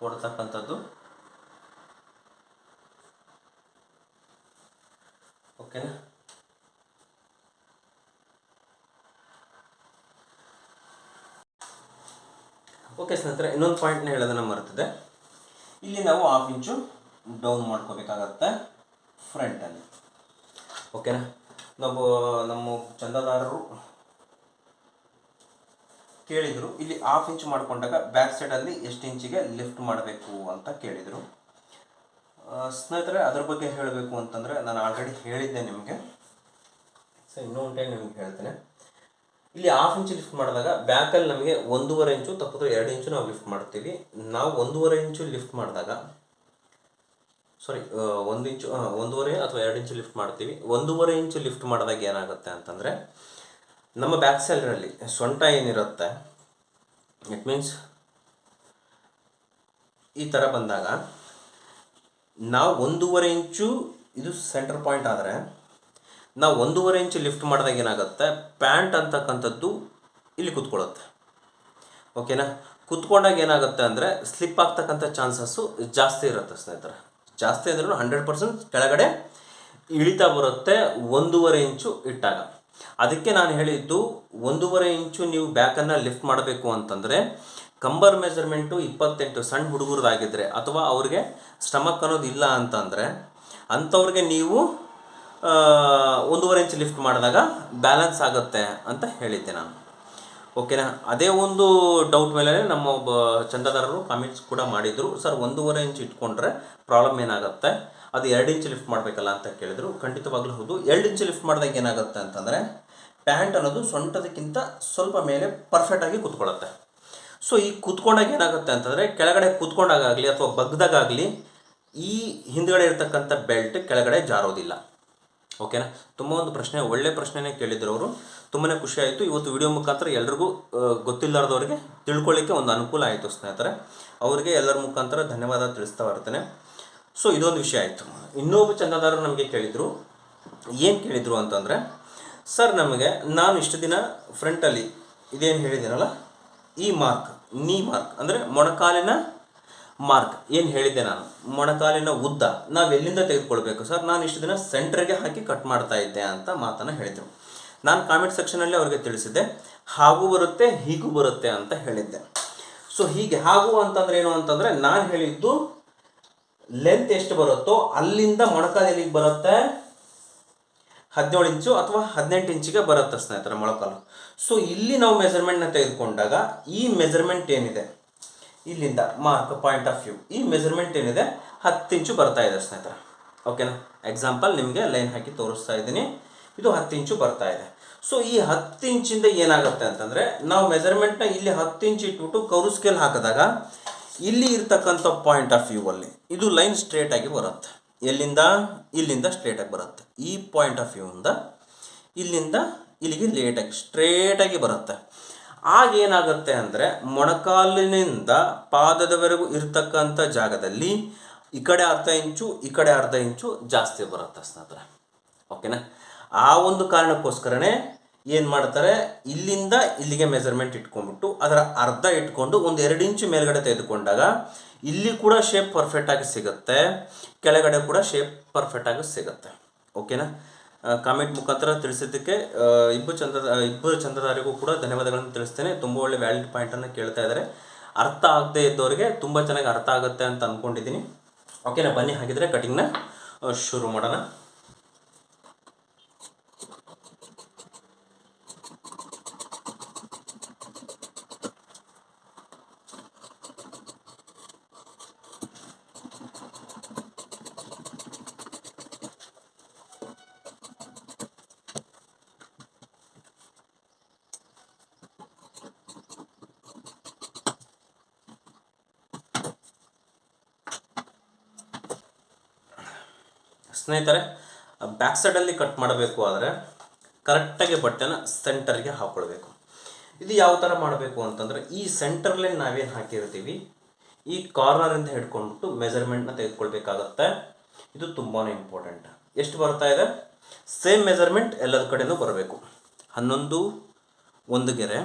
ಕೊಡ್ತಕ್ಕಂಥದ್ದು. ಓಕೆನಾ ಓಕೆ ಸ್ನೇಹಿತರೆ, ಇನ್ನೊಂದು ಪಾಯಿಂಟ್ನ ಹೇಳೋದನ್ನು ಮರ್ತದೆ ಇಲ್ಲಿ ನಾವು ಹಾಫ್ ಇಂಚು ಡೌನ್ ಮಾಡ್ಕೋಬೇಕಾಗತ್ತೆ ಫ್ರಂಟಲ್ಲಿ ಓಕೆನಾ ನಾವು, ನಮ್ಮ ಚಂದಾದಾರರು ಕೇಳಿದರು, ಇಲ್ಲಿ ಹಾಫ್ ಇಂಚ್ ಮಾಡ್ಕೊಂಡಾಗ ಬ್ಯಾಕ್ ಸೈಡಲ್ಲಿ ಎಷ್ಟು ಇಂಚಿಗೆ ಲಿಫ್ಟ್ ಮಾಡಬೇಕು ಅಂತ ಕೇಳಿದರು. ಸ್ನೇಹಿತರೆ, ಅದ್ರ ಬಗ್ಗೆ ಹೇಳಬೇಕು ಅಂತಂದರೆ ನಾನು ಆಲ್ರೆಡಿ ಹೇಳಿದ್ದೆ ನಿಮಗೆ. ಸೊ ಇನ್ನೊಂದು ಟೈಮ್ ನಿಮ್ಗೆ ಹೇಳ್ತೇನೆ. ಇಲ್ಲಿ ಹಾಫ್ ಇಂಚ್ ಲಿಫ್ಟ್ ಮಾಡಿದಾಗ ಬ್ಯಾಕಲ್ಲಿ ನಮಗೆ ಒಂದೂವರೆ ಇಂಚು ತಪ್ಪಿದ್ರೆ ಎರಡು ಇಂಚು ನಾವು ಲಿಫ್ಟ್ ಮಾಡ್ತೀವಿ. ನಾವು ಒಂದೂವರೆ ಇಂಚು ಲಿಫ್ಟ್ ಮಾಡಿದಾಗ ಸಾರಿ ಒಂದು ಇಂಚು ಒಂದೂವರೆ ಅಥವಾ ಎರಡು ಇಂಚು ಲಿಫ್ಟ್ ಮಾಡ್ತೀವಿ. ಒಂದೂವರೆ ಇಂಚು ಲಿಫ್ಟ್ ಮಾಡಿದಾಗ ಏನಾಗುತ್ತೆ ಅಂತಂದರೆ ನಮ್ಮ ಬ್ಯಾಕ್ ಸೈಡ್ರಲ್ಲಿ ಸೊಂಟ ಏನಿರುತ್ತೆ ಇಟ್ ಮೀನ್ಸ್ ಈ ಥರ ಬಂದಾಗ ನಾವು ಒಂದೂವರೆ ಇಂಚು ಇದು ಸೆಂಟರ್ ಪಾಯಿಂಟ್ ಆದರೆ ನಾವು ಒಂದೂವರೆ ಇಂಚು ಲಿಫ್ಟ್ ಮಾಡಿದಾಗ ಏನಾಗುತ್ತೆ ಪ್ಯಾಂಟ್ ಅಂತಕ್ಕಂಥದ್ದು ಇಲ್ಲಿ ಕೂತ್ಕೊಳ್ಳುತ್ತೆ. ಓಕೆನಾ ಕುತ್ಕೊಂಡಾಗ ಏನಾಗುತ್ತೆ ಅಂದರೆ ಸ್ಲಿಪ್ ಆಗ್ತಕ್ಕಂಥ ಚಾನ್ಸಸ್ಸು ಜಾಸ್ತಿ ಇರುತ್ತೆ ಸ್ನೇಹಿತರೆ. ಜಾಸ್ತಿ ಅಂದ್ರೂ ಹಂಡ್ರೆಡ್ ಪರ್ಸೆಂಟ್ ಕೆಳಗಡೆ ಇಳಿತಾ ಬರುತ್ತೆ, ಒಂದೂವರೆ ಇಂಚು ಇಟ್ಟಾಗ ಅದಕ್ಕೆ ನಾನು ಹೇಳಿದ್ದು ಒಂದೂವರೆ ಇಂಚು ನೀವು ಬ್ಯಾಕನ್ನು ಲಿಫ್ಟ್ ಮಾಡಬೇಕು ಅಂತಂದರೆ ಕಂಬರ್ ಮೆಜರ್ಮೆಂಟು ಇಪ್ಪತ್ತೆಂಟು ಸಣ್ಣ ಹುಡುಗರದಾಗಿದ್ದರೆ ಅಥವಾ ಅವ್ರಿಗೆ ಸ್ಟಮಕ್ ಅನ್ನೋದು ಇಲ್ಲ ಅಂತಂದರೆ ಅಂಥವ್ರಿಗೆ ನೀವು ಒಂದೂವರೆ ಇಂಚ್ ಲಿಫ್ಟ್ ಮಾಡಿದಾಗ ಬ್ಯಾಲೆನ್ಸ್ ಆಗುತ್ತೆ ಅಂತ ಹೇಳಿದ್ದೆ ನಾನು. ಓಕೆನಾ ಅದೇ ಒಂದು ಡೌಟ್ ಮೇಲೆ ನಮ್ಮ ಒಬ್ಬ ಚಂದಾದಾರರು ಕಾಮೆಂಟ್ಸ್ ಕೂಡ ಮಾಡಿದರು. ಸರ್ ಒಂದೂವರೆ ಇಂಚ್ ಇಟ್ಕೊಂಡ್ರೆ ಪ್ರಾಬ್ಲಮ್ ಏನಾಗುತ್ತೆ? ಅದು ಎರಡು ಇಂಚ್ ಲಿಫ್ಟ್ ಮಾಡಬೇಕಲ್ಲ ಅಂತ ಕೇಳಿದರು. ಖಂಡಿತವಾಗಲೂ ಹೌದು. ಎರಡು ಇಂಚ್ ಲಿಫ್ಟ್ ಮಾಡಿದಾಗ ಏನಾಗುತ್ತೆ ಅಂತಂದರೆ ಪ್ಯಾಂಟ್ ಅನ್ನೋದು ಸೊಂಟದಕ್ಕಿಂತ ಸ್ವಲ್ಪ ಮೇಲೆ ಪರ್ಫೆಕ್ಟಾಗಿ ಕೂತ್ಕೊಳ್ಳುತ್ತೆ. ಸೊ ಈ ಕೂತ್ಕೊಂಡಾಗ ಏನಾಗುತ್ತೆ ಅಂತಂದರೆ, ಕೆಳಗಡೆ ಕೂತ್ಕೊಂಡಾಗಲಿ ಅಥವಾ ಬಗ್ದಾಗಲಿ ಈ ಹಿಂದ್ಗಡೆ ಇರತಕ್ಕಂಥ ಬೆಲ್ಟ್ ಕೆಳಗಡೆ ಜಾರೋದಿಲ್ಲ. ಓಕೆನಾ ತುಂಬ ಒಂದು ಪ್ರಶ್ನೆ, ಒಳ್ಳೆ ಪ್ರಶ್ನೆನೇ ಕೇಳಿದ್ರು ಅವರು. ತುಂಬಾ ಖುಷಿ ಆಯಿತು. ಇವತ್ತು ವಿಡಿಯೋ ಮುಖಾಂತರ ಎಲ್ರಿಗೂ ಗೊತ್ತಿಲ್ಲಾರ್ದವ್ರಿಗೆ ತಿಳ್ಕೊಳ್ಳಿಕ್ಕೆ ಒಂದು ಅನುಕೂಲ ಆಯಿತು ಸ್ನೇಹಿತರೆ. ಅವರಿಗೆ ಎಲ್ಲರ ಮುಖಾಂತರ ಧನ್ಯವಾದ ತಿಳಿಸ್ತಾ ಬರ್ತೇನೆ ಸೊ ಇದೊಂದು ವಿಷಯ ಆಯಿತು. ಇನ್ನೊಬ್ಬ ಚಂದಾದಾರರು ನಮಗೆ ಕೇಳಿದರು. ಏನು ಕೇಳಿದರು ಅಂತಂದರೆ, ಸರ್, ನಮಗೆ ನಾನು ಇಷ್ಟು ದಿನ ಫ್ರಂಟಲ್ಲಿ ಇದೇನು ಹೇಳಿದ್ದೀನಲ್ಲ? ಈ ಮಾರ್ಕ್ ನೀ ಮಾರ್ಕ್ ಅಂದರೆ ಮೊಣಕಾಲಿನ ಮಾರ್ಕ್, ಏನು ಹೇಳಿದ್ದೆ ನಾನು? ಮೊಣಕಾಲಿನ ಉದ್ದ, ನಾವು ಎಲ್ಲಿಂದ ತೆಗೆದುಕೊಳ್ಬೇಕು? ಸರ್, ನಾನು ಇಷ್ಟು ದಿನ ಸೆಂಟ್ರಿಗೆ ಹಾಕಿ ಕಟ್ ಮಾಡ್ತಾ ಇದ್ದೆ ಅಂತ ಮಾತನ್ನು ಹೇಳಿದ್ರು. ನಾನು ಕಾಮೆಂಟ್ ಸೆಕ್ಷನಲ್ಲಿ ಅವ್ರಿಗೆ ತಿಳಿಸಿದ್ದೆ, ಹಾಗೂ ಬರುತ್ತೆ, ಹೀಗೂ ಬರುತ್ತೆ ಅಂತ ಹೇಳಿದ್ದೆ. ಸೊ ಹೀಗೆ, ಹಾಗೂ ಅಂತಂದ್ರೆ ಏನು ಅಂತಂದರೆ, ನಾನು ಹೇಳಿದ್ದು ಲೆಂತ್ ಎಷ್ಟು ಬರುತ್ತೋ ಅಲ್ಲಿಂದ ಮೊಣಕಾಲು ಎಲ್ಲಿಗೆ ಬರುತ್ತೆ? ಹದಿನೇಳು ಇಂಚು ಅಥವಾ ಹದಿನೆಂಟು ಇಂಚಿಗೆ ಬರುತ್ತೆ ಸ್ನೇಹಿತರ ಮೊಳಕಾಲು ಸೊ ಇಲ್ಲಿ ನಾವು ಮೆಜರ್ಮೆಂಟ್ನ ತೆಗೆದುಕೊಂಡಾಗ ಈ ಮೆಜರ್ಮೆಂಟ್ ಏನಿದೆ? ಇಲ್ಲಿಂದ ಮಾರ್ಕ್ ಪಾಯಿಂಟ್ ಆಫ್ ವ್ಯೂ ಈ ಮೆಜರ್ಮೆಂಟ್ ಏನಿದೆ? ಹತ್ತು ಇಂಚು ಬರ್ತಾ ಇದೆ ಸ್ನೇಹಿತರೆ. ಓಕೆನಾ ಎಕ್ಸಾಂಪಲ್ ನಿಮಗೆ ಲೈನ್ ಹಾಕಿ ತೋರಿಸ್ತಾ ಇದ್ದೀನಿ. ಇದು ಹತ್ತು ಇಂಚು ಬರ್ತಾ ಇದೆ. ಸೊ ಈ ಹತ್ತು ಇಂಚಿಂದ ಏನಾಗುತ್ತೆ ಅಂತಂದರೆ, ನಾವು ಮೆಜರ್ಮೆಂಟ್ನ ಇಲ್ಲಿ ಹತ್ತು ಇಂಚ್ ಇಟ್ಬಿಟ್ಟು ಕೌರು ಸ್ಕೇಲ್ ಹಾಕಿದಾಗ, ಇಲ್ಲಿ ಇರ್ತಕ್ಕಂಥ ಪಾಯಿಂಟ್ ಆಫ್ ವ್ಯೂ ಅಲ್ಲಿ ಇದು ಲೈನ್ ಸ್ಟ್ರೇಟ್ ಆಗಿ ಬರುತ್ತೆ. ಎಲ್ಲಿಂದ? ಇಲ್ಲಿಂದ ಸ್ಟ್ರೇಟಾಗಿ ಬರುತ್ತೆ. ಈ ಪಾಯಿಂಟ್ ಆಫ್ ವ್ಯೂಯಿಂದ ಇಲ್ಲಿಂದ ಇಲ್ಲಿಗೆ ಲೇಟಾಗಿ ಸ್ಟ್ರೇಟಾಗಿ ಬರುತ್ತೆ. ಆಗ ಏನಾಗುತ್ತೆ ಅಂದರೆ ಮೊಣಕಾಲಿನಿಂದ ಪಾದದವರೆಗೂ ಇರ್ತಕ್ಕಂಥ ಜಾಗದಲ್ಲಿ ಈ ಕಡೆ ಅರ್ಧ ಇಂಚು, ಈ ಕಡೆ ಅರ್ಧ ಇಂಚು ಜಾಸ್ತಿ ಬರುತ್ತೆ ಸ್ನೇಹಿತರೆ ಓಕೆನಾ? ಆ ಒಂದು ಕಾರಣಕ್ಕೋಸ್ಕರನೇ ಏನು ಮಾಡ್ತಾರೆ? ಇಲ್ಲಿಂದ ಇಲ್ಲಿಗೆ ಮೆಜರ್ಮೆಂಟ್ ಇಟ್ಕೊಂಡ್ಬಿಟ್ಟು ಅದರ ಅರ್ಧ ಇಟ್ಕೊಂಡು ಒಂದು ಎರಡು ಇಂಚು ಮೇಲ್ಗಡೆ ತೆಗೆದುಕೊಂಡಾಗ ಇಲ್ಲಿ ಕೂಡ ಶೇಪ್ ಪರ್ಫೆಕ್ಟಾಗಿ ಸಿಗುತ್ತೆ, ಕೆಳಗಡೆ ಕೂಡ ಶೇಪ್ ಪರ್ಫೆಕ್ಟಾಗಿ ಸಿಗುತ್ತೆ. ಓಕೆನಾ? ಕಾಮೆಂಟ್ ಮುಖಾಂತರ ತಿಳಿಸಿದ್ದಕ್ಕೆ ಇಬ್ಬರು ಚಂದ್ರ ಇಬ್ಬರು ಚಂದ್ರದಾರಿಗೂ ಕೂಡ ಧನ್ಯವಾದಗಳನ್ನು ತಿಳಿಸ್ತೇನೆ. ತುಂಬ ಒಳ್ಳೆ ವ್ಯಾಲಿಡ್ ಪಾಯಿಂಟನ್ನು ಕೇಳ್ತಾ ಇದ್ದಾರೆ. ಅರ್ಥ ಆಗದೆ ಇದ್ದವರಿಗೆ ತುಂಬ ಚೆನ್ನಾಗಿ ಅರ್ಥ ಆಗುತ್ತೆ ಅಂತ ಅಂದ್ಕೊಂಡಿದ್ದೀನಿ ಓಕೆನಾ ಬನ್ನಿ ಹಾಗಿದ್ರೆ ಕಟಿಂಗ್ನ ಶುರು ಮಾಡೋಣ ಸ್ನೇಹಿತರೆ ಬ್ಯಾಕ್ ಸೈಡಲ್ಲಿ ಕಟ್ ಮಾಡಬೇಕು ಆದರೆ ಕರೆಕ್ಟಾಗಿ ಬಟ್ಟೆನ ಸೆಂಟರ್ಗೆ ಹಾಕ್ಕೊಳ್ಬೇಕು ಇದು ಯಾವ ಥರ ಮಾಡಬೇಕು ಅಂತಂದರೆ ಈ ಸೆಂಟರ್ಲಿ ನಾವೇನು ಹಾಕಿರ್ತೀವಿ. ಈ ಕಾರ್ನರಿಂದ ಹಿಡ್ಕೊಂಡ್ಬಿಟ್ಟು ಮೆಜರ್ಮೆಂಟ್ನ ತೆಗೆದುಕೊಳ್ಬೇಕಾಗತ್ತೆ. ಇದು ತುಂಬಾ ಇಂಪಾರ್ಟೆಂಟ್ ಎಷ್ಟು ಬರ್ತಾ ಇದೆ? ಸೇಮ್ ಮೆಜರ್ಮೆಂಟ್ ಎಲ್ಲದ ಕಡೆನೂ ಬರಬೇಕು. ಹನ್ನೊಂದು, ಒಂದು ಗೆರೆ.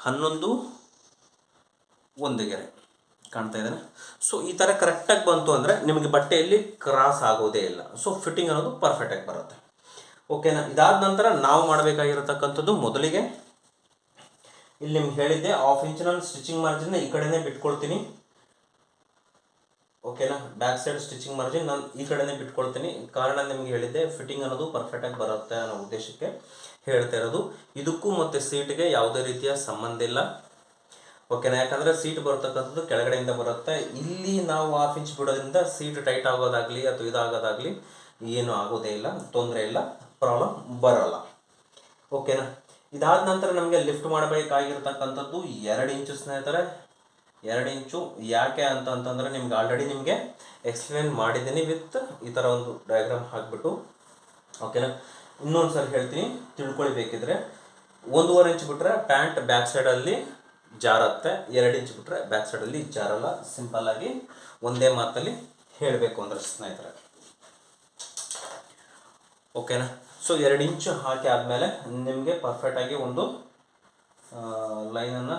ಹನ್ನೊಂದು, ಒಂದು ಗೆರೆ. ಕಾಣ್ತಾ ಇದ್ದಾನೆ. ಸೊ ಈ ಥರ ಕರೆಕ್ಟಾಗಿ ಬಂತು ಅಂದರೆ ನಿಮಗೆ ಬಟ್ಟೆಯಲ್ಲಿ ಕ್ರಾಸ್ ಆಗೋದೇ ಇಲ್ಲ. ಸೊ ಫಿಟ್ಟಿಂಗ್ ಅನ್ನೋದು ಪರ್ಫೆಕ್ಟಾಗಿ ಬರುತ್ತೆ. ಓಕೆನಾ ಇದಾದ ನಂತರ ನಾವು ಮಾಡಬೇಕಾಗಿರತಕ್ಕಂಥದ್ದು ಮೊದಲಿಗೆ ಇಲ್ಲಿ ನಿಮ್ಗೆ ಹೇಳಿದ್ದೆ ಹಾಫ್ ಇಂಚಿನಲ್ಲಿ ಸ್ಟಿಚಿಂಗ್ ಮಾರ್ಜಿನ್ ಈ ಕಡೆನೇ ಬಿಟ್ಕೊಳ್ತೀನಿ. ಓಕೆನಾ ಬ್ಯಾಕ್ ಸೈಡ್ ಸ್ಟಿಚಿಂಗ್ ಮಾರ್ಜಿನ್ ನಾನು ಈ ಕಡೆನೇ ಬಿಟ್ಕೊಳ್ತೀನಿ. ಕಾರಣ ನಿಮ್ಗೆ ಹೇಳಿದ್ದೆ ಫಿಟ್ಟಿಂಗ್ ಅನ್ನೋದು ಪರ್ಫೆಕ್ಟಾಗಿ ಬರುತ್ತೆ ಅನ್ನೋ ಉದ್ದೇಶಕ್ಕೆ ಹೇಳ್ತಾ ಇರೋದು. ಇದಕ್ಕೂ ಮತ್ತು ಸೀಟ್ಗೆ ಯಾವುದೇ ರೀತಿಯ ಸಂಬಂಧ ಇಲ್ಲ. ಓಕೆನಾ ಯಾಕಂದ್ರೆ ಸೀಟ್ ಬರ್ತಕ್ಕಂಥದ್ದು ಕೆಳಗಡೆಯಿಂದ ಬರುತ್ತೆ. ಇಲ್ಲಿ ನಾವು ಹಾಫ್ ಇಂಚ್ ಬಿಡೋದ್ರಿಂದ ಸೀಟ್ ಟೈಟ್ ಆಗೋದಾಗಲಿ ಅಥವಾ ಇದಾಗೋದಾಗ್ಲಿ ಏನು ಆಗೋದೇ ಇಲ್ಲ, ತೊಂದರೆ ಇಲ್ಲ ಪ್ರಾಬ್ಲಮ್ ಬರೋಲ್ಲ. ಓಕೆನಾ ಇದಾದ ನಂತರ ನಮಗೆ ಲಿಫ್ಟ್ ಮಾಡಬೇಕಾಗಿರ್ತಕ್ಕಂಥದ್ದು ಎರಡು ಇಂಚು ಸ್ನೇಹಿತರೆ. ಎರಡು ಇಂಚು ಯಾಕೆ ಅಂತ ಅಂತಂದರೆ ನಿಮ್ಗೆ ಆಲ್ರೆಡಿ ನಿಮಗೆ ಎಕ್ಸ್ಪ್ಲೇನ್ ಮಾಡಿದ್ದೀನಿ ವಿತ್ ಈ ಥರ ಒಂದು ಡಯಾಗ್ರಾಮ್ ಹಾಕ್ಬಿಟ್ಟು. ಓಕೆನಾ ಇನ್ನೊಂದು ಸಲ ಹೇಳ್ತೀನಿ, ತಿಳ್ಕೊಳ್ಬೇಕಿದ್ರೆ. ಒಂದೂವರೆ ಇಂಚ್ ಬಿಟ್ರೆ ಪ್ಯಾಂಟ್ ಬ್ಯಾಕ್ ಸೈಡಲ್ಲಿ ಜಾರತ್ತೆ. ಎರಡು ಇಂಚ್ ಬಿಟ್ರೆ ಬ್ಯಾಕ್ ಸೈಡಲ್ಲಿ ಜಾರಲ್ಲ. ಸಿಂಪಲ್ ಆಗಿ ಒಂದೇ ಮಾತಲ್ಲಿ ಹೇಳಬೇಕು ಅಂದ್ರೆ ಸ್ನೇಹಿತರೆ. ಓಕೆನಾ ಸೊ ಎರಡು ಇಂಚು ಹಾಕಿ ಆದಮೇಲೆ ನಿಮಗೆ ಪರ್ಫೆಕ್ಟಾಗಿ ಒಂದು ಲೈನನ್ನು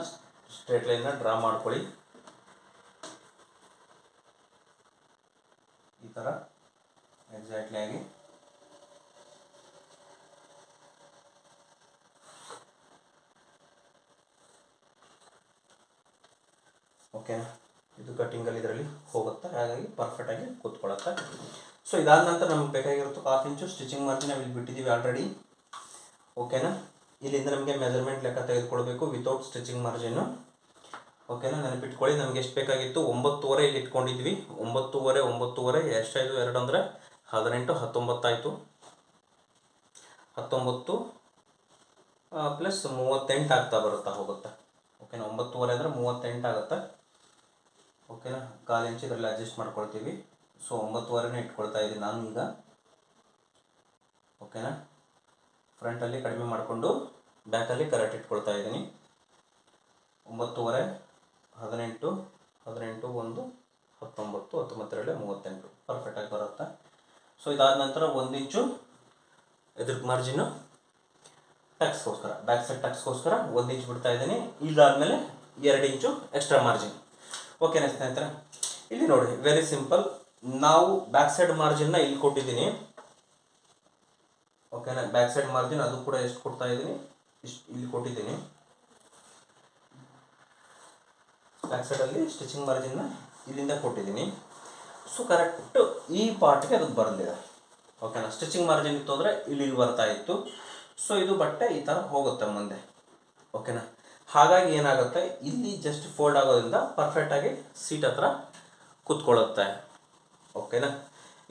ಸ್ಟ್ರೇಟ್ ಲೈನ್ನ ಡ್ರಾ ಮಾಡ್ಕೊಳ್ಳಿ. ಈ ಥರ ಎಕ್ಸಾಕ್ಟ್ಲಿ ಆಗಿ. ಓಕೆನಾ ಇದು ಕಟ್ಟಿಂಗಲ್ಲಿ ಇದರಲ್ಲಿ ಹೋಗುತ್ತೆ, ಹಾಗಾಗಿ ಪರ್ಫೆಕ್ಟಾಗಿ ಕೂತ್ಕೊಳ್ಳುತ್ತೆ. ಸೊ ಇದಾದ ನಂತರ ನಮ್ಗೆ ಬೇಕಾಗಿರುತ್ತೆ ಹಾಫ್ ಇಂಚು ಸ್ಟಿಚಿಂಗ್ ಮಾರ್ಜಿನ್ ನಾವು ಇಲ್ಲಿ ಬಿಟ್ಟಿದ್ದೀವಿ ಆಲ್ರೆಡಿ ಓಕೆನಾ ಇಲ್ಲಿಂದ ನಮಗೆ ಮೆಜರ್ಮೆಂಟ್ ಲೆಕ್ಕ ತೆಗೆದುಕೊಳ್ಬೇಕು ವಿತೌಟ್ ಸ್ಟಿಚಿಂಗ್ ಮಾರ್ಜಿನ್ನು ಓಕೆನಾ ನೆನಪಿಟ್ಕೊಳ್ಳಿ, ನಮ್ಗೆ ಎಷ್ಟು ಬೇಕಾಗಿತ್ತು? ಒಂಬತ್ತುವರೆ ಇಲ್ಲಿ ಇಟ್ಕೊಂಡಿದ್ವಿ. ಒಂಬತ್ತುವರೆ ಒಂಬತ್ತುವರೆ, ಎಷ್ಟಾಯಿತು? ಎರಡು ಅಂದರೆ ಹದಿನೆಂಟು ಹತ್ತೊಂಬತ್ತಾಯಿತು ಹತ್ತೊಂಬತ್ತು ಪ್ಲಸ್ ಮೂವತ್ತೆಂಟು ಆಗ್ತಾ ಬರುತ್ತಾ ಹೋಗುತ್ತೆ. ಓಕೆನಾ ಒಂಬತ್ತುವರೆ ಅಂದರೆ ಮೂವತ್ತೆಂಟು ಆಗುತ್ತೆ. ಓಕೆನಾ ಕಾಲು ಇಂಚ್ ಇದರಲ್ಲಿ ಅಡ್ಜಸ್ಟ್ ಮಾಡ್ಕೊಳ್ತೀವಿ. ಸೊ ಒಂಬತ್ತುವರೆನೇ ಇಟ್ಕೊಳ್ತಾ ಇದ್ದೀನಿ ನಾನು ಈಗ. ಓಕೆನಾ ಫ್ರಂಟಲ್ಲಿ ಕಡಿಮೆ ಮಾಡಿಕೊಂಡು ಬ್ಯಾಕಲ್ಲಿ ಕರೆಕ್ಟ್ ಇಟ್ಕೊಳ್ತಾ ಇದ್ದೀನಿ. ಒಂಬತ್ತುವರೆ, ಹದಿನೆಂಟು ಹದಿನೆಂಟು, ಒಂದು, ಹತ್ತೊಂಬತ್ತು, ಹತ್ತೊಂಬತ್ತೆರಡು, ಮೂವತ್ತೆಂಟು. ಪರ್ಫೆಕ್ಟಾಗಿ ಬರುತ್ತೆ. ಸೊ ಇದಾದ ನಂತರ ಒಂದು ಇಂಚು ಇದ್ರ ಮಾರ್ಜಿನ್ನು ಟಕ್ಸ್ಗೋಸ್ಕರ ಬ್ಯಾಕ್ ಸೈಡ್ ಟಕ್ಸ್ಗೋಸ್ಕರ ಒಂದು ಇಂಚು ಬಿಡ್ತಾ ಇದ್ದೀನಿ. ಇದಾದಮೇಲೆ ಎರಡು ಇಂಚು ಎಕ್ಸ್ಟ್ರಾ ಮಾರ್ಜಿನ್ ಓಕೆನಾ ಸ್ನೇಹಿತರೆ, ಇಲ್ಲಿ ನೋಡಿ ವೆರಿ ಸಿಂಪಲ್ ನಾವು ಬ್ಯಾಕ್ ಸೈಡ್ ಮಾರ್ಜಿನ್ನ ಇಲ್ಲಿ ಕೊಟ್ಟಿದ್ದೀನಿ. ಓಕೆನಾ ಬ್ಯಾಕ್ ಸೈಡ್ ಮಾರ್ಜಿನ್ ಅದು ಕೂಡ ಎಷ್ಟು ಕೊಡ್ತಾ ಇದ್ದೀನಿ? ಇಷ್ಟು ಇಲ್ಲಿ ಕೊಟ್ಟಿದ್ದೀನಿ. ಬ್ಯಾಕ್ ಸೈಡಲ್ಲಿ ಸ್ಟಿಚಿಂಗ್ ಮಾರ್ಜಿನ್ನ ಇಲ್ಲಿಂದ ಕೊಟ್ಟಿದ್ದೀನಿ. ಸೊ ಕರೆಕ್ಟ್ ಈ ಪಾರ್ಟ್ಗೆ ಅದು ಬರಲಿಲ್ಲ ಓಕೆನಾ ಸ್ಟಿಚಿಂಗ್ ಮಾರ್ಜಿನ್ ಇತ್ತು ಅಂದರೆ ಇಲ್ಲಿ ಬರ್ತಾ ಇತ್ತು. ಸೊ ಇದು ಬಟ್ಟೆ ಈ ಥರ ಹೋಗುತ್ತೆ ಮುಂದೆ. ಓಕೆನಾ ಹಾಗಾಗಿ ಏನಾಗುತ್ತೆ? ಇಲ್ಲಿ ಜಸ್ಟ್ ಫೋಲ್ಡ್ ಆಗೋದ್ರಿಂದ ಪರ್ಫೆಕ್ಟಾಗಿ ಸೀಟ್ ಹತ್ರ ಕೂತ್ಕೊಳ್ಳುತ್ತೆ. ಓಕೆನಾ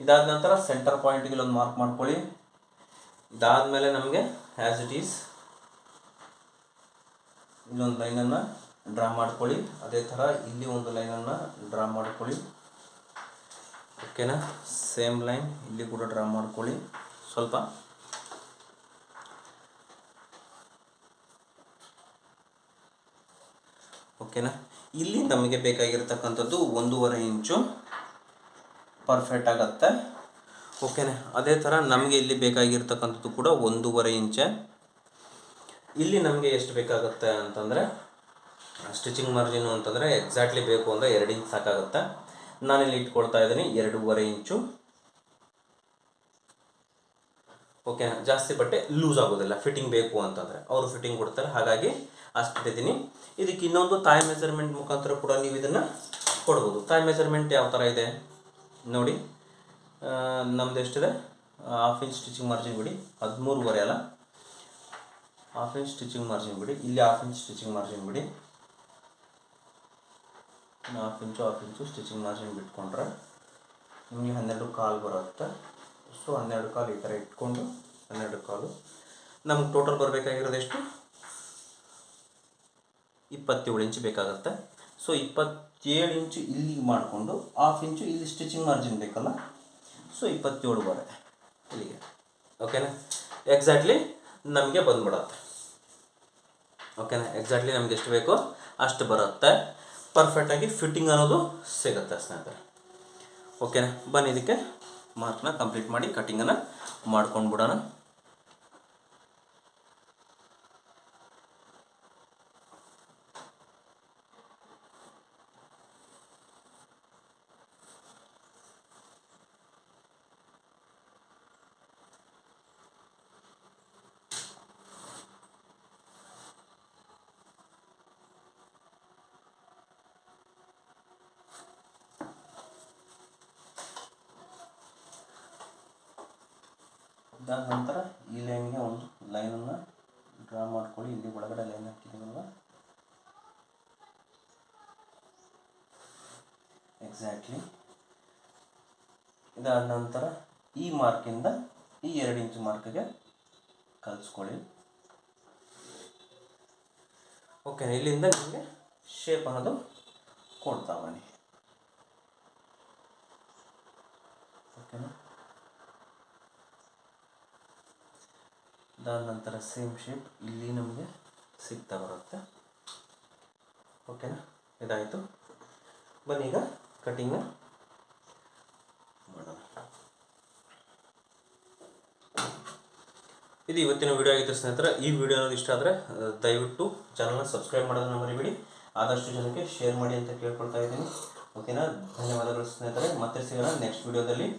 ಇದಾದ ನಂತರ ಸೆಂಟರ್ ಪಾಯಿಂಟ್ಗೆ ಇಲ್ಲೊಂದು ಮಾರ್ಕ್ ಮಾಡ್ಕೊಳ್ಳಿ. ಇದಾದಮೇಲೆ ನಮಗೆ ಆ್ಯಸ್ ಇಟ್ ಈಸ್ ಇಲ್ಲೊಂದು ಲೈನನ್ನು ಡ್ರಾ ಮಾಡ್ಕೊಳ್ಳಿ. ಅದೇ ಥರ ಇಲ್ಲಿ ಒಂದು ಲೈನನ್ನು ಡ್ರಾ ಮಾಡ್ಕೊಳ್ಳಿ. ಓಕೆನಾ ಸೇಮ್ ಲೈನ್ ಇಲ್ಲಿ ಕೂಡ ಡ್ರಾ ಮಾಡ್ಕೊಳ್ಳಿ. ಸ್ವಲ್ಪ ಓಕೆನಾ? ಇಲ್ಲಿ ನಮಗೆ ಬೇಕಾಗಿರ್ತಕ್ಕಂಥದ್ದು ಒಂದೂವರೆ ಇಂಚು ಪರ್ಫೆಕ್ಟ್ ಆಗತ್ತೆ. ಓಕೆನಾ? ಅದೇ ಥರ ನಮಗೆ ಇಲ್ಲಿ ಬೇಕಾಗಿರ್ತಕ್ಕಂಥದ್ದು ಕೂಡ ಒಂದೂವರೆ ಇಂಚೆ. ಇಲ್ಲಿ ನಮಗೆ ಎಷ್ಟು ಬೇಕಾಗುತ್ತೆ ಅಂತಂದರೆ ಸ್ಟಿಚಿಂಗ್ ಮಾರ್ಜಿನು ಅಂತಂದರೆ ಎಕ್ಸಾಕ್ಟ್ಲಿ ಬೇಕು ಅಂದರೆ ಎರಡು ಇಂಚ್ ಸಾಕಾಗುತ್ತೆ. ನಾನಿಲ್ಲಿ ಇಟ್ಕೊಳ್ತಾ ಇದ್ದೀನಿ ಎರಡೂವರೆ ಇಂಚು. ಓಕೆನಾ? ಜಾಸ್ತಿ ಬಟ್ಟೆ ಲೂಸ್ ಆಗೋದಿಲ್ಲ. ಫಿಟ್ಟಿಂಗ್ ಬೇಕು ಅಂತಂದರೆ. ಅವರು ಫಿಟ್ಟಿಂಗ್ ಕೊಡ್ತಾರೆ. ಹಾಗಾಗಿ ಅಷ್ಟು ಇಟ್ಟಿದ್ದೀನಿ ಇದಕ್ಕೆ ಇನ್ನೊಂದು ತಾಯಿ ಮೆಜರ್ಮೆಂಟ್ ಮುಖಾಂತರ ಕೂಡ ನೀವು ಇದನ್ನು ಕೊಡ್ಬೋದು. ತಾಯಿ ಮೆಜರ್ಮೆಂಟ್ ಯಾವ ಥರ ಇದೆ ನೋಡಿ. ನಮ್ದು ಎಷ್ಟಿದೆ? ಹಾಫ್ ಇಂಚ್ ಸ್ಟಿಚಿಂಗ್ ಮಾರ್ಜಿನ್ ಬಿಡಿ. ಹದಿಮೂರುವರೆ ಅಲ್ಲ? ಹಾಫ್ ಇಂಚ್ ಸ್ಟಿಚಿಂಗ್ ಮಾರ್ಜಿನ್ ಬಿಡಿ. ಇಲ್ಲಿ ಹಾಫ್ ಇಂಚ್ ಸ್ಟಿಚಿಂಗ್ ಮಾರ್ಜಿನ್ ಬಿಡಿ. Half inch half inch stitching margin ಬಿಟ್ಕೊಂಡ್ರೆ ನಿಮಗೆ ಹನ್ನೆರಡು ಕಾಲು ಬರುತ್ತೆ. ಸೊ ಹನ್ನೆರಡು ಕಾಲು ಈ ಥರ ಇಟ್ಕೊಂಡು, ಹನ್ನೆರಡು ಕಾಲು. ನಮ್ಗೆ ಟೋಟಲ್ ಬರಬೇಕಾಗಿರೋದು ಎಷ್ಟು? ಇಪ್ಪತ್ತೇಳು ಇಂಚು ಬೇಕಾಗುತ್ತೆ. ಸೊ ಇಪ್ಪತ್ತೇಳು ಇಂಚು ಇಲ್ಲಿಗೆ ಮಾಡಿಕೊಂಡು ಹಾಫ್ ಇಂಚು ಇಲ್ಲಿ ಸ್ಟಿಚಿಂಗ್ ಮಾರ್ಜಿನ್ ಬೇಕಲ್ಲ? ಸೊ ಇಪ್ಪತ್ತೇಳುವರೆ. ಇಲ್ಲಿಗೆ. ಓಕೆನಾ ಎಕ್ಸಾಕ್ಟ್ಲಿ ನಮಗೆ ಬಂದ್ಬಿಡತ್ತೆ. ಓಕೆನಾ ಎಕ್ಸಾಕ್ಟ್ಲಿ ನಮ್ಗೆ ಎಷ್ಟು ಬೇಕೋ? ಅಷ್ಟು ಬರುತ್ತೆ. ಪರ್ಫೆಕ್ಟಾಗಿ ಫಿಟ್ಟಿಂಗ್ ಅನ್ನೋದು ಸಿಗುತ್ತೆ ಸ್ನೇಹಿತರೆ. ಓಕೆನಾ ಬನ್ನಿ ಇದಕ್ಕೆ ಮಾರ್ಕ್ನ ಕಂಪ್ಲೀಟ್ ಮಾಡಿ ಕಟ್ಟಿಂಗನ್ನು ಮಾಡ್ಕೊಂಡು ಬಿಡೋಣ ಇದಾದ ನಂತರ ಈ ಲೈನ್ಗೆ ಒಂದು ಲೈನನ್ನು ಡ್ರಾ ಮಾಡ್ಕೊಳ್ಳಿ. ಇಲ್ಲಿ ಒಳಗಡೆ ಲೈನ್ ಹಾಕಿದ್ದೀವಲ್ವ ಎಕ್ಸಾಕ್ಟ್ಲಿ ಇದಾದ ನಂತರ ಈ ಮಾರ್ಕಿಂದ ಈ ಎರಡು ಇಂಚು ಮಾರ್ಕ್ಗೆ ಕಲಿಸ್ಕೊಳ್ಳಿ. ಓಕೆ ಇಲ್ಲಿಂದ ನಿಮಗೆ ಶೇಪ್ ಅನ್ನೋದು ಕೊಡ್ತಾ ಬನ್ನಿ. ಓಕೆನಾ ಅದಾದ ನಂತರ ಸೇಮ್ ಶೇಪ್ ಇಲ್ಲಿ ನಮಗೆ ಸಿಗ್ತಾ ಬರುತ್ತೆ. ಓಕೆನಾ ಇದಾಯಿತು. ಬನ್ನಿ ಈಗ ಕಟಿಂಗ್ ಮಾಡೋಣ. ಇದು ಇವತ್ತಿನ ವಿಡಿಯೋ ಆಗಿತ್ತು ಸ್ನೇಹಿತರೆ. ಈ ವಿಡಿಯೋ ಇಷ್ಟ ಆದರೆ ದಯವಿಟ್ಟು ಚಾನಲ್ನ ಸಬ್ಸ್ಕ್ರೈಬ್ ಮಾಡೋದನ್ನ ಮರಿಬೇಡಿ. ಆದಷ್ಟು ಜನಕ್ಕೆ ಶೇರ್ ಮಾಡಿ ಅಂತ ಕೇಳ್ಕೊಳ್ತಾ ಇದ್ದೀನಿ. ಓಕೆನಾ ಧನ್ಯವಾದಗಳು ಸ್ನೇಹಿತರೆ. ಮತ್ತೆ ಸಿಗೋಣ ನೆಕ್ಸ್ಟ್ ವಿಡಿಯೋದಲ್ಲಿ